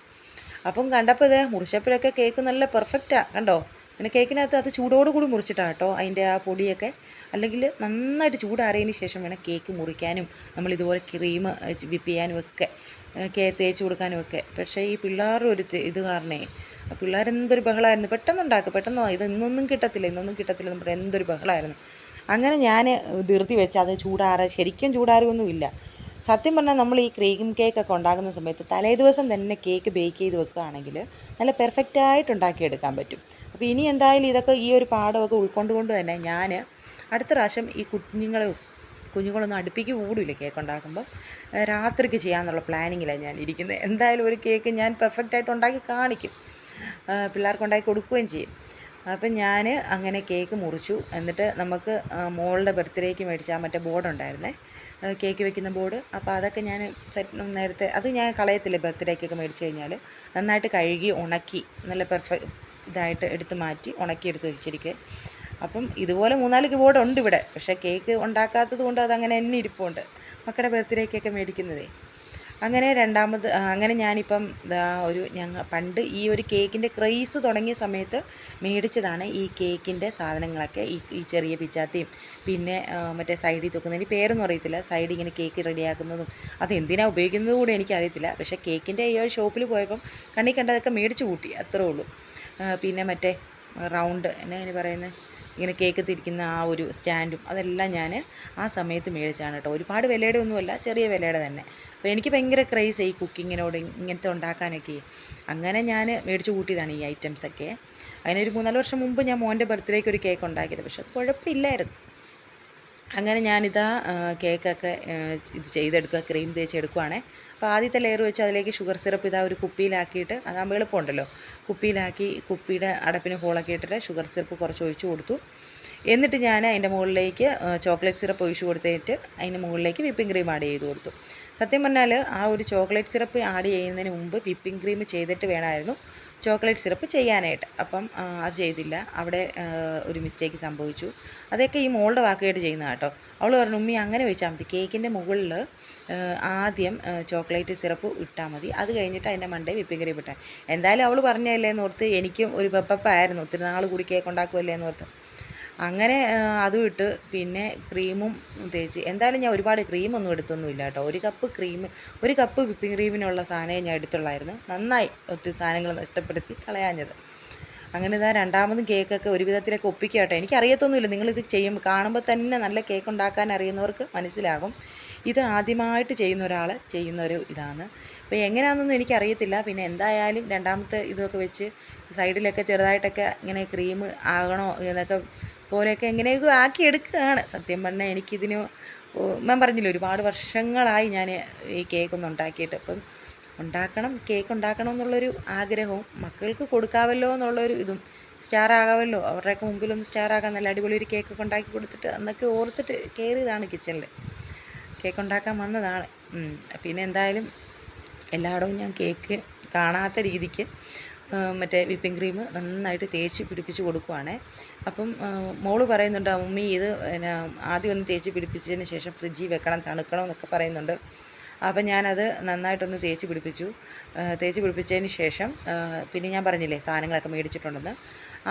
അപ്പം കണ്ടപ്പോൾ ഇത് മുറിച്ചപ്പോഴൊക്കെ കേക്ക് നല്ല പെർഫെക്റ്റാണ് കണ്ടോ? പിന്നെ കേക്കിനകത്ത് അത് ചൂടോടുകൂടി മുറിച്ചിട്ടാണ് കേട്ടോ അതിന്റെ ആ പൊടിയൊക്കെ. അല്ലെങ്കിൽ നന്നായിട്ട് ചൂടാറിയതിന് ശേഷം വേണം കേക്ക് മുറിക്കാനും നമ്മൾ ഇതുപോലെ ക്രീം വിപ്പ് ചെയ്യാനും ഒക്കെ കേ തേച്ച് കൊടുക്കാനും ഒക്കെ. പക്ഷേ ഈ പിള്ളേരുടെ ഒരു ഇത് കാരണേ പിള്ളേരെന്തൊരു ബഹളമായിരുന്നു പെട്ടെന്ന് ഉണ്ടാക്കുക പെട്ടെന്ന് ഇത് ഇന്നൊന്നും കിട്ടത്തില്ല ഇന്നൊന്നും കിട്ടത്തില്ല പറഞ്ഞാൽ എന്തൊരു ബഹളമായിരുന്നു അങ്ങനെ ഞാൻ ധൃതി വെച്ച് അത് ചൂടാറ ശരിക്കും ചൂടാറുമൊന്നുമില്ല സത്യം പറഞ്ഞാൽ നമ്മൾ ഈ ക്രീം കേക്കൊക്കെ ഉണ്ടാക്കുന്ന സമയത്ത് തലേ ദിവസം തന്നെ കേക്ക് ബേക്ക് ചെയ്ത് വെക്കുകയാണെങ്കിൽ നല്ല പെർഫെക്റ്റായിട്ട് ഉണ്ടാക്കിയെടുക്കാൻ പറ്റും. അപ്പോൾ ഇനി എന്തായാലും ഇതൊക്കെ ഈ ഒരു പാഠമൊക്കെ ഉൾക്കൊണ്ടുകൊണ്ട് തന്നെ ഞാൻ അടുത്ത പ്രാവശ്യം ഈ കുഞ്ഞുങ്ങളെ കുഞ്ഞുങ്ങളൊന്നും അടുപ്പിക്ക് കൂടില്ല കേക്ക് ഉണ്ടാക്കുമ്പോൾ രാത്രിക്ക് ചെയ്യാമെന്നുള്ള പ്ലാനിങ്ങിലാണ് ഞാൻ ഇരിക്കുന്നത് എന്തായാലും ഒരു കേക്ക് ഞാൻ പെർഫെക്റ്റായിട്ട് ഉണ്ടാക്കി കാണിക്കും. പിള്ളേർക്ക് ഉണ്ടാക്കി കൊടുക്കുകയും ചെയ്യും. അപ്പം ഞാൻ അങ്ങനെ കേക്ക് മുറിച്ചു. എന്നിട്ട് നമുക്ക് മോളുടെ ബർത്ത്ഡേക്ക് മേടിച്ച മറ്റേ ബോർഡ് ഉണ്ടായിരുന്നേ. കേക്ക് വെക്കുന്ന ബോർഡ് അപ്പോൾ അതൊക്കെ ഞാൻ സെറ്റ് നേരത്തെ അത് ഞാൻ കളയത്തില്ല ബർത്ത്ഡേക്കൊക്കെ മേടിച്ച് കഴിഞ്ഞാൽ നന്നായിട്ട് കഴുകി ഉണക്കി. നല്ല പെർഫെക്റ്റ് ഇതായിട്ട് എടുത്ത് മാറ്റി ഉണക്കിയെടുത്ത് വെച്ചിരിക്കുക അപ്പം ഇതുപോലെ മൂന്നാൽ കീബോർഡ് ഉണ്ട് ഇവിടെ. പക്ഷേ കേക്ക് ഉണ്ടാക്കാത്തത് കൊണ്ട് അതങ്ങനെ തന്നെ ഇരിപ്പുണ്ട്. മക്കളുടെ ബർത്ത്ഡേക്കൊക്കെ മേടിക്കുന്നതേ. അങ്ങനെ രണ്ടാമത് അങ്ങനെ ഞാനിപ്പം ഒരു ഞങ്ങൾ പണ്ട് ഈ ഒരു കേക്കിന്റെ ക്രൈസ് തുടങ്ങിയ സമയത്ത് മേടിച്ചതാണ് ഈ കേക്കിന്റെ സാധനങ്ങളൊക്കെ. ഈ ഈ ചെറിയ പിച്ചാത്തിയും പിന്നെ മറ്റേ സൈഡിൽ തൂക്കുന്നതിന് പേരൊന്നും അറിയത്തില്ല. സൈഡ് ഇങ്ങനെ കേക്ക് റെഡിയാക്കുന്നതും അത് എന്തിനാണ് ഉപയോഗിക്കുന്നത് കൂടെ എനിക്കറിയത്തില്ല. പക്ഷേ കേക്കിന്റെ ഈ ഒരു ഷോപ്പിൽ പോയപ്പം കണ്ണി കണ്ടതൊക്കെ മേടിച്ച് കൂട്ടി. അത്രേ ഉള്ളൂ. പിന്നെ മറ്റേ റൗണ്ട് എന്നാ അതിന് പറയുന്നത് ഇങ്ങനെ കേക്ക് തിരിക്കുന്ന ആ ഒരു സ്റ്റാൻഡും അതെല്ലാം ഞാൻ ആ സമയത്ത് മേടിച്ചാണ് കേട്ടോ. ഒരുപാട് വിലയുടെ ഒന്നുമല്ല ചെറിയ വിലയുടെ തന്നെ. അപ്പോൾ എനിക്ക് ഭയങ്കര ക്രൈസ് ഈ കുക്കിങ്ങിനോട് ഇങ്ങനത്തെ ഉണ്ടാക്കാനൊക്കെ. അങ്ങനെ ഞാൻ മേടിച്ച് കൂട്ടിയതാണ് ഈ ഐറ്റംസൊക്കെ അതിനൊരു മൂന്നാൽ വർഷം മുമ്പ് ഞാൻ മോന്റെ ബർത്ത്ഡേക്ക് ഒരു കേക്ക് ഉണ്ടാക്കിയത്. പക്ഷെ അത് കുഴപ്പമില്ലായിരുന്നു. അങ്ങനെ ഞാനിതാ കേക്കൊക്കെ ഇത് ചെയ്തെടുക്കുക ക്രീം തേച്ചെടുക്കുവാണേ അപ്പോൾ ആദ്യത്തെ ലെയർ വെച്ച് അതിലേക്ക് ഷുഗർ സിറപ്പ് ഇതാ ഒരു കുപ്പിയിലാക്കിയിട്ട് അതാകുമ്പോൾ എളുപ്പമുണ്ടല്ലോ കുപ്പിയിലാക്കി കുപ്പിയുടെ അടപ്പിന് ഹോളൊക്കെ ഇട്ടിട്ട് ഷുഗർ സിറപ്പ് കുറച്ച് ഒഴിച്ചു കൊടുത്തു. എന്നിട്ട് ഞാൻ അതിന്റെ മുകളിലേക്ക് ചോക്ലേറ്റ് സിറപ്പ് ഒഴിച്ചു കൊടുത്തിട്ട് അതിന്റെ മുകളിലേക്ക് വിപ്പിംഗ് ക്രീം ആഡ് ചെയ്ത് കൊടുത്തു. സത്യം പറഞ്ഞാൽ ആ ഒരു ചോക്ലേറ്റ് സിറപ്പ് ആഡ് ചെയ്യുന്നതിന് മുമ്പ് വിപ്പിംഗ് ക്രീം ചെയ്തിട്ട് വേണമായിരുന്നു. ചോക്ലേറ്റ് സിറപ്പ് ചെയ്യാനായിട്ട്. അപ്പം അത് ചെയ്തില്ല. അവിടെ ഒരു മിസ്റ്റേക്ക് സംഭവിച്ചു. അതൊക്കെ ഈ മോളുടെ വാക്കുകേട്ട് ചെയ്യുന്ന കേട്ടോ. അവൾ പറഞ്ഞു ഉമ്മി അങ്ങനെ വെച്ചാൽ മതി. കേക്കിന്റെ മുകളിൽ ആദ്യം ചോക്ലേറ്റ് സിറപ്പ് ഇട്ടാൽ മതി. അത് കഴിഞ്ഞിട്ട് അതിന്റെ മണ്ടേ വിപ്പിംഗ് ക്രീം ഇട്ടാൽ എന്തായാലും അവൾ പറഞ്ഞല്ലേ എന്നോർത്ത് എനിക്കും ഒരു പെപ്പപ്പായിരുന്നു ഒത്തിരി നാൾ കൂടി കേക്ക് ഉണ്ടാക്കുമല്ലേ എന്ന് ഓർത്ത്. അങ്ങനെ അതും ഇട്ട് പിന്നെ ക്രീമും തേച്ച്. എന്തായാലും ഞാൻ ഒരുപാട് ക്രീമൊന്നും എടുത്തൊന്നുമില്ല കേട്ടോ. ഒരു കപ്പ് ക്രീം ഒരു കപ്പ് വിപ്പിംഗ് ക്രീമിനുള്ള സാധനമേ ഞാൻ എടുത്തുള്ളായിരുന്നു. നന്നായി ഒത്തിരി സാധനങ്ങൾ നഷ്ടപ്പെടുത്തി കളയാഞ്ഞത്. അങ്ങനെ ഇതാ രണ്ടാമതും കേക്കൊക്കെ ഒരു വിധത്തിലൊക്കെ ഒപ്പിക്കുക കേട്ടോ. എനിക്കറിയത്തൊന്നുമില്ല നിങ്ങളിത് ചെയ്യുമ്പോൾ കാണുമ്പോൾ തന്നെ നല്ല കേക്ക് ഉണ്ടാക്കാൻ അറിയുന്നവർക്ക് മനസ്സിലാകും. ഇത് ആദ്യമായിട്ട് ചെയ്യുന്ന ഒരാൾ ചെയ്യുന്ന ഒരു ഇതാണ്. അപ്പോൾ എങ്ങനെയാണെന്നൊന്നും എനിക്കറിയത്തില്ല പിന്നെ എന്തായാലും രണ്ടാമത്തെ ഇതൊക്കെ വെച്ച് സൈഡിലൊക്കെ ചെറുതായിട്ടൊക്കെ ഇങ്ങനെ ക്രീം ആകണോ എന്നൊക്കെ പോലെയൊക്കെ എങ്ങനെയൊക്കെ ആക്കി എടുക്കുകയാണ്. സത്യം പറഞ്ഞാൽ എനിക്കിതിന് ഞാൻ പറഞ്ഞില്ല ഒരുപാട് വർഷങ്ങളായി ഞാൻ ഈ കേക്കൊന്ന് ഉണ്ടാക്കിയിട്ട് അപ്പം ഉണ്ടാക്കണം കേക്ക് ഉണ്ടാക്കണം എന്നുള്ളൊരു ആഗ്രഹവും മക്കൾക്ക് കൊടുക്കാമല്ലോ എന്നുള്ളൊരു ഇതും സ്റ്റാർ ആകാമല്ലോ അവരുടെയൊക്കെ മുമ്പിലൊന്ന് സ്റ്റാർ ആകാൻ നല്ല അടിപൊളി ഒരു കേക്കൊക്കെ ഉണ്ടാക്കി കൊടുത്തിട്ട് അന്നൊക്കെ ഓർത്തിട്ട് കയറിയതാണ് കിച്ചണിൽ. കേക്ക് ഉണ്ടാക്കാൻ വന്നതാണ്. പിന്നെ എന്തായാലും എല്ലായിടവും ഞാൻ കേക്ക് കാണാത്ത രീതിക്ക് മറ്റേ വിപ്പിംഗ് ക്രീം നന്നായിട്ട് തേച്ച് പിടിപ്പിച്ച് കൊടുക്കുവാണ്. അപ്പം മോൾ പറയുന്നുണ്ട് അമ്മി ഇത് പിന്നെ ആദ്യം ഒന്ന് തേച്ച് പിടിപ്പിച്ചതിന് ശേഷം ഫ്രിഡ്ജിൽ വെക്കണം തണുക്കണം എന്നൊക്കെ പറയുന്നുണ്ട്. അപ്പം ഞാനത് നന്നായിട്ടൊന്ന് തേച്ച് പിടിപ്പിച്ചു. തേച്ച് പിടിപ്പിച്ചതിന് ശേഷം പിന്നെ ഞാൻ പറഞ്ഞില്ലേ സാധനങ്ങളൊക്കെ മേടിച്ചിട്ടുണ്ടെന്ന്.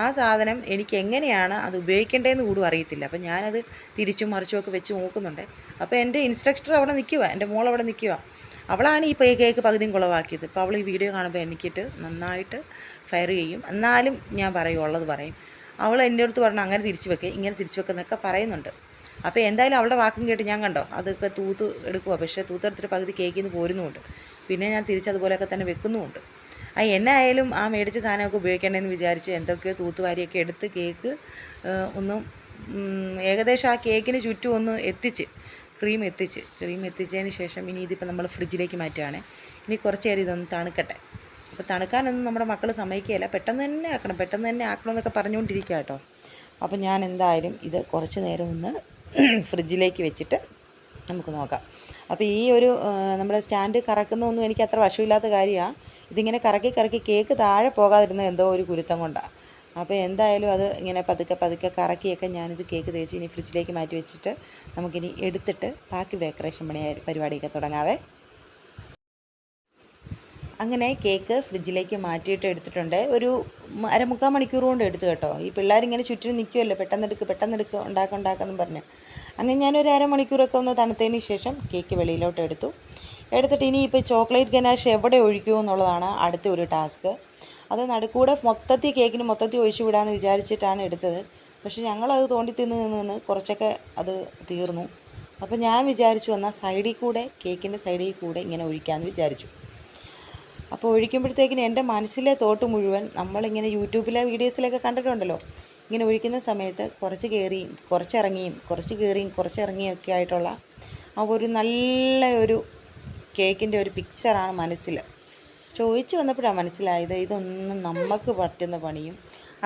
ആ സാധനം എനിക്ക് എങ്ങനെയാണ് അത് ഉപയോഗിക്കേണ്ടതെന്ന് കൂടും അറിയത്തില്ല. അപ്പം ഞാനത് തിരിച്ചും മറിച്ചും ഒക്കെ വെച്ച് നോക്കുന്നുണ്ട്. അപ്പോൾ എന്റെ ഇൻസ്ട്രക്ടർ അവിടെ നിൽക്കുക എന്റെ മോൾ അവിടെ നിൽക്കുക അവളാണ് ഈ കേക്ക് പകുതിയും കുളവാക്കിയത്. ഇപ്പോൾ അവൾ ഈ വീഡിയോ കാണുമ്പോൾ എനിക്കിട്ട് നന്നായിട്ട് ഫയർ ചെയ്യും. എന്നാലും ഞാൻ പറയും ഉള്ളത് പറയും. അവൾ എന്റെ അടുത്ത് പറഞ്ഞു അങ്ങനെ തിരിച്ചു വെക്കുക ഇങ്ങനെ തിരിച്ചു വെക്കുന്നൊക്കെ പറയുന്നുണ്ട്. അപ്പോൾ എന്തായാലും അവളുടെ വാക്കും കേട്ട് ഞാൻ കണ്ടോ? അതൊക്കെ തൂത്ത് എടുക്കുക പക്ഷേ തൂത്തെടുത്തിട്ട് പകുതി കേക്കിൽ നിന്ന് പോരുന്നുമുണ്ട്. പിന്നെ ഞാൻ തിരിച്ചതുപോലെയൊക്കെ തന്നെ വെക്കുന്നുമുണ്ട്. ആ എന്നെ ആയാലും ആ മേടിച്ച സാധനമൊക്കെ ഉപയോഗിക്കണമെന്ന് വിചാരിച്ച് എന്തൊക്കെയോ തൂത്തുവാരിയൊക്കെ എടുത്ത് കേക്ക് ഒന്ന് ഏകദേശം ആ കേക്കിന് ചുറ്റും ഒന്ന് എത്തിച്ച് ക്രീം എത്തിച്ച് ക്രീം എത്തിച്ചതിന് ശേഷം ഇനി ഇതിപ്പോൾ നമ്മൾ ഫ്രിഡ്ജിലേക്ക് മാറ്റുകയാണ് ഇനി കുറച്ച് നേരം ഇതൊന്ന് തണുക്കട്ടെ. അപ്പോൾ തണുക്കാനൊന്നും നമ്മുടെ മക്കൾ സമ്മതിക്കുകയില്ല. പെട്ടെന്ന് തന്നെ ആക്കണം പെട്ടെന്ന് തന്നെ ആക്കണം എന്നൊക്കെ പറഞ്ഞുകൊണ്ടിരിക്കുക കേട്ടോ. അപ്പോൾ ഞാൻ എന്തായാലും ഇത് കുറച്ച് നേരം ഒന്ന് ഫ്രിഡ്ജിലേക്ക് വെച്ചിട്ട് നമുക്ക് നോക്കാം. അപ്പോൾ ഈ ഒരു നമ്മുടെ സ്റ്റാൻഡ് കറക്കുന്നൊന്നും എനിക്ക് അത്ര വശമില്ലാത്ത കാര്യമാണ് ഇതിങ്ങനെ കറക്കി കറക്കി കേക്ക് താഴെ പോകാതിരുന്ന എന്തോ ഒരു കുരുത്തം കൊണ്ടാണ് അപ്പോൾ എന്തായാലും അത് ഇങ്ങനെ പതുക്കെ പതുക്കെ കറക്കിയൊക്കെ ഞാനിത് കേക്ക് തേച്ച് ഇനി ഫ്രിഡ്ജിലേക്ക് മാറ്റി വെച്ചിട്ട് നമുക്കിനി എടുത്തിട്ട് ബാക്കി ഡെക്കറേഷൻ പണി പരിപാടിയൊക്കെ തുടങ്ങാവേ. അങ്ങനെ കേക്ക് ഫ്രിഡ്ജിലേക്ക് മാറ്റിയിട്ട് എടുത്തിട്ടുണ്ട്. ഒരു അരമുക്കാൽ മണിക്കൂർ കൊണ്ട് എടുത്തു കേട്ടോ. ഈ പിള്ളേരിങ്ങനെ ചുറ്റിനും നിൽക്കുമല്ലോ പെട്ടെന്ന് എടുക്ക് പെട്ടെന്ന് എടുക്കുക ഉണ്ടാക്കുക ഉണ്ടാക്കുമെന്നും പറഞ്ഞ്. അങ്ങനെ ഞാനൊരു അരമണിക്കൂറൊക്കെ ഒന്ന് തണുത്തതിന് ശേഷം കേക്ക് വെളിയിലോട്ട് എടുത്തു. എടുത്തിട്ട് ഇനി ഇപ്പോൾ ചോക്ലേറ്റ് ഗനാഷ് എവിടെ ഒഴിക്കുമോ എന്നുള്ളതാണ് അടുത്ത ഒരു ടാസ്ക്. അത് നടുക്കൂടെ മൊത്തത്തിൽ കേക്കിന് മൊത്തത്തിൽ ഒഴിച്ചു വിടാമെന്ന് വിചാരിച്ചിട്ടാണ് എടുത്തത്. പക്ഷെ ഞങ്ങളത് തോണ്ടി തിന്ന് നിന്ന് നിന്ന് കുറച്ചൊക്കെ അത് തീർന്നു. അപ്പോൾ ഞാൻ വിചാരിച്ചു എന്നാൽ സൈഡിൽ കൂടെ കേക്കിന്റെ സൈഡിൽ കൂടെ ഇങ്ങനെ ഒഴിക്കാമെന്ന് വിചാരിച്ചു. അപ്പോൾ ഒഴിക്കുമ്പോഴത്തേക്കിന് എന്റെ മനസ്സിലെ തോട്ട് മുഴുവൻ നമ്മളിങ്ങനെ യൂട്യൂബിലെ വീഡിയോസിലൊക്കെ കണ്ടിട്ടുണ്ടല്ലോ. ഇങ്ങനെ ഒഴിക്കുന്ന സമയത്ത് കുറച്ച് കയറിയും കുറച്ചിറങ്ങിയും കുറച്ച് കയറിയും കുറച്ചിറങ്ങിയും ഒക്കെ ആയിട്ടുള്ള ആ ഒരു നല്ല ഒരു കേക്കിന്റെ ഒരു പിക്ചറാണ് മനസ്സിൽ. ചോദിച്ചു വന്നപ്പോഴാണ് മനസ്സിലായത് ഇതൊന്നും നമുക്ക് പറ്റുന്ന പണിയും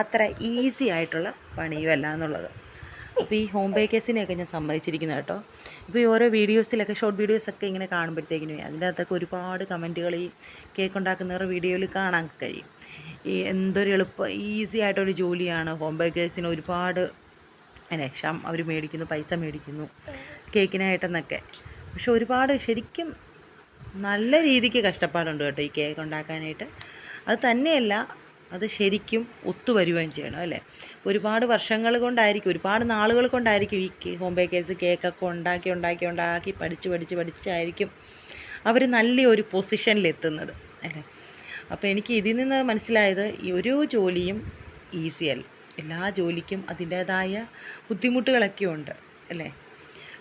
അത്ര ഈസി ആയിട്ടുള്ള പണിയുമല്ല എന്നുള്ളത്. അപ്പോൾ ഈ ഹോം ബേക്കേഴ്സിനെയൊക്കെ ഞാൻ സമ്മതിച്ചിരിക്കുന്നത് കേട്ടോ. ഇപ്പോൾ ഈ ഓരോ വീഡിയോസിലൊക്കെ ഷോർട്ട് വീഡിയോസൊക്കെ ഇങ്ങനെ കാണുമ്പോഴത്തേക്കിനും അതിന്റെ അകത്തൊക്കെ ഒരുപാട് കമന്റുകൾ ഈ കേക്ക് ഉണ്ടാക്കുന്നവരുടെ വീഡിയോയിൽ കാണാൻ കഴിയും. ഈ എന്തൊരു എളുപ്പം ഈസി ആയിട്ടൊരു ജോലിയാണ്. ഹോം ബേക്കേഴ്സിന് ഒരുപാട് അല്ലെ ഷം അവർ മേടിക്കുന്നു പൈസ മേടിക്കുന്നു കേക്കിനായിട്ടെന്നൊക്കെ. പക്ഷെ ഒരുപാട് ശരിക്കും നല്ല രീതിക്ക് കഷ്ടപ്പാടുണ്ട് കേട്ടോ ഈ കേക്ക് ഉണ്ടാക്കാനായിട്ട്. അത് തന്നെയല്ല അത് ശരിക്കും ഒത്തുവരുകയും ചെയ്യണം അല്ലേ? ഒരുപാട് വർഷങ്ങൾ കൊണ്ടായിരിക്കും ഒരുപാട് നാളുകൾ കൊണ്ടായിരിക്കും ഈ ഹോം ബേക്കേഴ്സ് കേക്കൊക്കെ ഉണ്ടാക്കി ഉണ്ടാക്കി ഉണ്ടാക്കി പഠിച്ച് പഠിച്ച് പഠിച്ചായിരിക്കും അവർ നല്ലൊരു പൊസിഷനിലെത്തുന്നത് അല്ലേ? അപ്പോൾ എനിക്ക് ഇതിൽ നിന്ന് മനസ്സിലായത് ഈ ഒരു ജോലിയും ഈസിയല്ല എല്ലാ ജോലിക്കും അതിന്റേതായ ബുദ്ധിമുട്ടുകളൊക്കെ ഉണ്ട് അല്ലേ?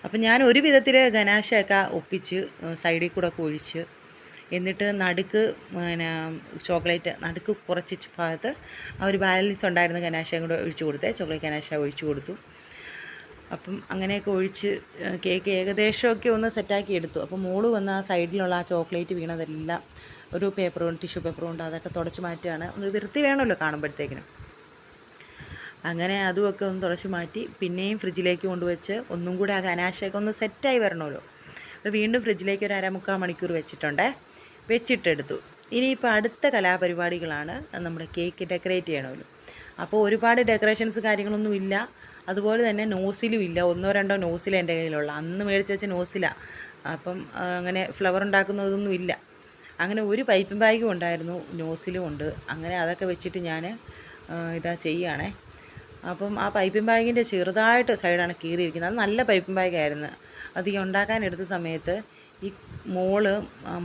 അപ്പം ഞാൻ ഒരു വിധത്തിൽ ഗനാശയൊക്കെ ഒപ്പിച്ച് സൈഡിൽ കൂടെ ഒക്കെ ഒഴിച്ച് എന്നിട്ട് നടുക്ക് പിന്നെ ചോക്ലേറ്റ് നടുക്ക് കുറച്ച് ഭാഗത്ത് ആ ഒരു ബാലൻസ് ഉണ്ടായിരുന്ന ഗനാശയും കൂടെ ഒഴിച്ചു കൊടുത്തേ. ചോക്ലേറ്റ് ഗനാശ ഒഴിച്ചു കൊടുത്തു. അപ്പം അങ്ങനെയൊക്കെ ഒഴിച്ച് കേക്ക് ഏകദേശമൊക്കെ ഒന്ന് സെറ്റാക്കി എടുത്തു. അപ്പോൾ മോൾ വന്ന് ആ സൈഡിലുള്ള ആ ചോക്ലേറ്റ് വീണതെല്ലാം ഒരു പേപ്പർ കൊണ്ട് ടിഷ്യൂ പേപ്പർ കൊണ്ട് അതൊക്കെ തുടച്ച് മാറ്റുകയാണ്. ഒന്ന് വൃത്തി വേണമല്ലോ കാണുമ്പോഴത്തേക്കിനും. അങ്ങനെ അതുമൊക്കെ ഒന്ന് തുടച്ച് മാറ്റി പിന്നെയും ഫ്രിഡ്ജിലേക്ക് കൊണ്ടുവച്ച് ഒന്നും കൂടെ ആ അനാശയൊക്കെ ഒന്ന് സെറ്റായി വരണമല്ലോ. അപ്പോൾ വീണ്ടും ഫ്രിഡ്ജിലേക്ക് ഒരു അരമുക്കാൽ മണിക്കൂർ വെച്ചിട്ടുണ്ട്. വെച്ചിട്ടെടുത്തു. ഇനിയിപ്പോൾ അടുത്ത കലാപരിപാടികളാണ് നമ്മുടെ കേക്ക് ഡെക്കറേറ്റ് ചെയ്യണമല്ലോ. അപ്പോൾ ഒരുപാട് ഡെക്കറേഷൻസ് കാര്യങ്ങളൊന്നും ഇല്ല. അതുപോലെ തന്നെ നോസിലും ഇല്ല. ഒന്നോ രണ്ടോ നോസില എന്റെ കയ്യിലുള്ള. അന്ന് മേടിച്ച് വെച്ച നോസിലാണ് അപ്പം അങ്ങനെ ഫ്ലവർ ഉണ്ടാക്കുന്നതൊന്നും ഇല്ല. അങ്ങനെ ഒരു പൈപ്പിംഗ് ബാഗും ഉണ്ടായിരുന്നു. നോസിലും ഉണ്ട്. അങ്ങനെ അതൊക്കെ വെച്ചിട്ട് ഞാൻ ഇതാ ചെയ്യുകയാണേ അപ്പം ആ പൈപ്പിംഗ് ബാഗിന്റെ ചെറുതായിട്ട് സൈഡാണ് കീറിയിരിക്കുന്നത്. അത് നല്ല പൈപ്പിംഗ് ബാഗായിരുന്നു. അത് ഈ ഉണ്ടാക്കാൻ എടുത്ത സമയത്ത് ഈ മോൾ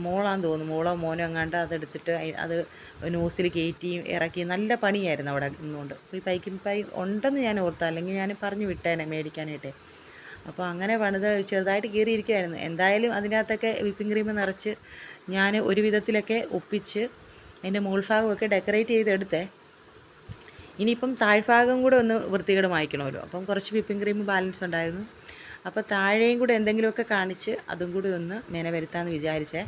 മോളാന്ന് തോന്നുന്നു മോളോ മോനോ എങ്ങാണ്ട് അതെടുത്തിട്ട് അത് നോസിൽ കയറ്റി ഇറക്കി നല്ല പണിയായിരുന്നു അവിടെ ഇന്നുകൊണ്ട് ഈ പൈക്കിംഗ് പൈ ഉണ്ടെന്ന് ഞാൻ ഓർത്താ അല്ലെങ്കിൽ ഞാൻ പറഞ്ഞു വിട്ടേനെ മേടിക്കാനായിട്ട്. അപ്പോൾ അങ്ങനെ പണിത് ചെറുതായിട്ട് കീറിയിരിക്കുമായിരുന്നു എന്തായാലും അതിനകത്തൊക്കെ വിപ്പിംഗ് ക്രീം നിറച്ച് ഞാൻ ഒരു വിധത്തിലൊക്കെ ഒപ്പിച്ച് അതിന്റെ മുകൾഭാഗമൊക്കെ ഡെക്കറേറ്റ് ചെയ്തെടുത്തേ. ഇനിയിപ്പം താഴ്ഭാഗം കൂടെ ഒന്ന് വൃത്തികേട് മായ്ക്കണമല്ലോ. അപ്പം കുറച്ച് വിപ്പിംഗ് ക്രീം ബാലൻസ് ഉണ്ടായിരുന്നു. അപ്പോൾ താഴെയും കൂടെ എന്തെങ്കിലുമൊക്കെ കാണിച്ച് അതും കൂടി ഒന്ന് മെന വരുത്താമെന്ന് വിചാരിച്ചേ.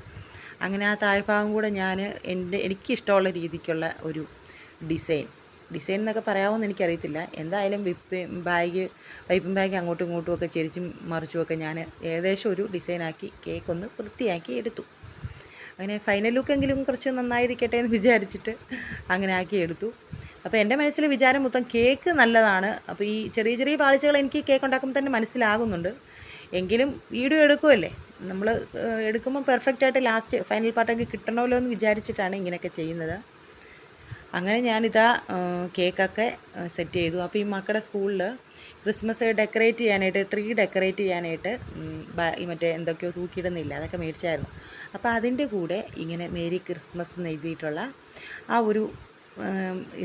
അങ്ങനെ ആ താഴ്ഭാഗം കൂടെ ഞാൻ എന്റെ എനിക്കിഷ്ടമുള്ള രീതിക്കുള്ള ഒരു ഡിസൈൻ. ഡിസൈൻ എന്നൊക്കെ പറയാമെന്ന് എനിക്കറിയത്തില്ല. എന്തായാലും വിപ്പ് ബാഗ് വൈപ്പിംഗ് ബാഗ് അങ്ങോട്ടും ഇങ്ങോട്ടും ഒക്കെ ചെരിച്ചും മറിച്ചും ഒക്കെ ഞാൻ ഏകദേശം ഒരു ഡിസൈനാക്കി കേക്ക് ഒന്ന് വൃത്തിയാക്കി എടുത്തു. അങ്ങനെ ഫൈനൽ ലുക്കെങ്കിലും കുറച്ച് നന്നായിരിക്കട്ടെ എന്ന് വിചാരിച്ചിട്ട് അങ്ങനെ ആക്കി എടുത്തു. അപ്പോൾ എന്റെ മനസ്സിൽ വിചാരം മൊത്തം കേക്ക് നല്ലതാണ്. അപ്പോൾ ഈ ചെറിയ ചെറിയ പാളിച്ചകൾ എനിക്ക് കേക്ക് ഉണ്ടാക്കുമ്പോൾ തന്നെ മനസ്സിലാകുന്നുണ്ട്. എങ്കിലും വീഡിയോ എടുക്കുമല്ലേ നമ്മൾ എടുക്കുമ്പോൾ പെർഫെക്റ്റ് ആയിട്ട് ലാസ്റ്റ് ഫൈനൽ പാർട്ടൊക്കെ കിട്ടണമല്ലോ എന്ന് വിചാരിച്ചിട്ടാണ് ഇങ്ങനെയൊക്കെ ചെയ്യുന്നത്. അങ്ങനെ ഞാനിതാ കേക്കൊക്കെ സെറ്റ് ചെയ്തു. അപ്പോൾ ഈ മക്കളുടെ സ്കൂളിൽ ക്രിസ്മസ് ഡെക്കറേറ്റ് ചെയ്യാനായിട്ട് ട്രീ ഡെക്കറേറ്റ് ചെയ്യാനായിട്ട് മറ്റേ എന്തൊക്കെയോ തൂക്കിയിടുന്നില്ല. അതൊക്കെ മേടിച്ചായിരുന്നു. അപ്പോൾ അതിന്റെ കൂടെ ഇങ്ങനെ മേരി ക്രിസ്മസ് എന്ന് എഴുതിയിട്ടുള്ള ആ ഒരു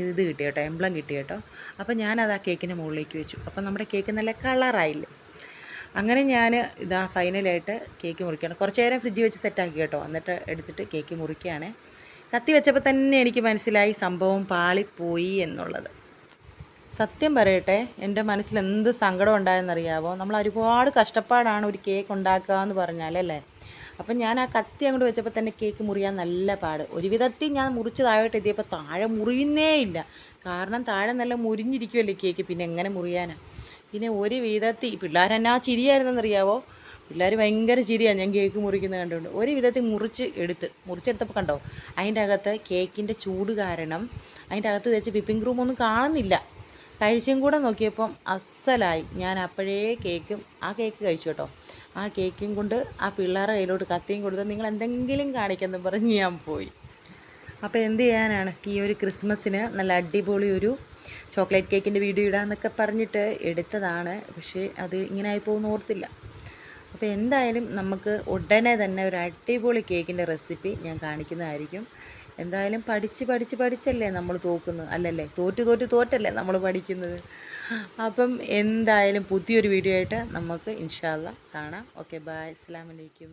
ഇത് കിട്ടി കേട്ടോ എംബ്ലം കിട്ടി കേട്ടോ. അപ്പോൾ ഞാനത് ആ കേക്കിന്റെ മുകളിലേക്ക് വെച്ചു. അപ്പോൾ നമ്മുടെ കേക്ക് നല്ല കളറായില്ലേ? അങ്ങനെ ഞാൻ ഇതാ ഫൈനലായിട്ട് കേക്ക് മുറിക്കുകയാണ്. കുറച്ച് നേരം ഫ്രിഡ്ജ് വെച്ച് സെറ്റാക്കി കേട്ടോ. എന്നിട്ട് എടുത്തിട്ട് കേക്ക് മുറിക്കുകയാണ്. കത്തി വെച്ചപ്പോൾ തന്നെ എനിക്ക് മനസ്സിലായി സംഭവം പാളിപ്പോയി എന്നുള്ളത്. സത്യം പറയട്ടെ എന്റെ മനസ്സിൽ എന്ത് സങ്കടം ഉണ്ടായെന്നറിയാവോ? നമ്മൾ ഒരുപാട് കഷ്ടപ്പാടാണ് ഒരു കേക്ക് ഉണ്ടാക്കുക എന്ന് പറഞ്ഞാൽ അല്ലേ അപ്പം ഞാൻ ആ കത്തി അങ്ങോട്ട് വെച്ചപ്പോൾ തന്നെ കേക്ക് മുറിയാൻ നല്ല പാട്. ഒരു വിധത്തിൽ ഞാൻ മുറിച്ചതായിട്ട് എത്തിയപ്പോൾ താഴെ മുറിയുന്നേ ഇല്ല. കാരണം താഴെ നല്ല മുരിഞ്ഞിരിക്കുമല്ലേ കേക്ക് പിന്നെ എങ്ങനെ മുറിയാനാണ് പിന്നെ ഒരു വിധത്തിൽ പിള്ളേരെന്നാ ചിരിയായിരുന്നെന്നറിയാവോ? പിള്ളേർ ഭയങ്കര ചിരിയാണ് ഞാൻ കേക്ക് മുറിക്കുന്നത് കണ്ടുകൊണ്ട് ഒരു വിധത്തിൽ മുറിച്ച് എടുത്ത് മുറിച്ചെടുത്തപ്പോൾ കണ്ടോ? അതിന്റെ അകത്ത് കേക്കിന്റെ ചൂട് കാരണം അതിന്റെ അകത്ത് തേച്ച് വിപ്പിംഗ് ക്രീം ഒന്നും കാണുന്നില്ല. കഴിച്ചും കൂടെ നോക്കിയപ്പം അസലായി. ഞാൻ അപ്പോഴേ കേക്കും ആ കേക്ക് കഴിച്ചു കേട്ടോ. ആ കേക്കും കൊണ്ട് ആ പിള്ളേരുടെ കയ്യിലോട്ട് കത്തിയും കൊടുത്ത് നിങ്ങൾ എന്തെങ്കിലും കാണിക്കുന്നു പറഞ്ഞ് ഞാൻ പോയി. അപ്പോൾ എന്ത് ചെയ്യാനാണ്? ഈ ഒരു ക്രിസ്മസിന് നല്ല അടിപൊളി ഒരു ചോക്ലേറ്റ് കേക്കിന്റെ വീഡിയോ ഇടാന്നൊക്കെ പറഞ്ഞിട്ട് എടുത്തതാണ്. പക്ഷേ അത് ഇങ്ങനെ ആയി പോകുന്ന ഓർത്തില്ല. അപ്പോൾ എന്തായാലും നമുക്ക് ഉടനെ തന്നെ ഒരു അടിപൊളി കേക്കിന്റെ റെസിപ്പി ഞാൻ കാണിക്കുന്നതായിരിക്കും. എന്തായാലും പഠിച്ച് പഠിച്ച് പഠിച്ചല്ലേ നമ്മൾ തോക്കുന്നത്? അല്ലല്ലേ? തോറ്റ് തോറ്റ് തോറ്റല്ലേ നമ്മൾ പഠിക്കുന്നത്? അപ്പം എന്തായാലും പുതിയൊരു വീഡിയോ ആയിട്ട് നമുക്ക് ഇൻഷാല്ല കാണാം. ഓക്കെ ബായ് അസ്സാം വലൈക്കും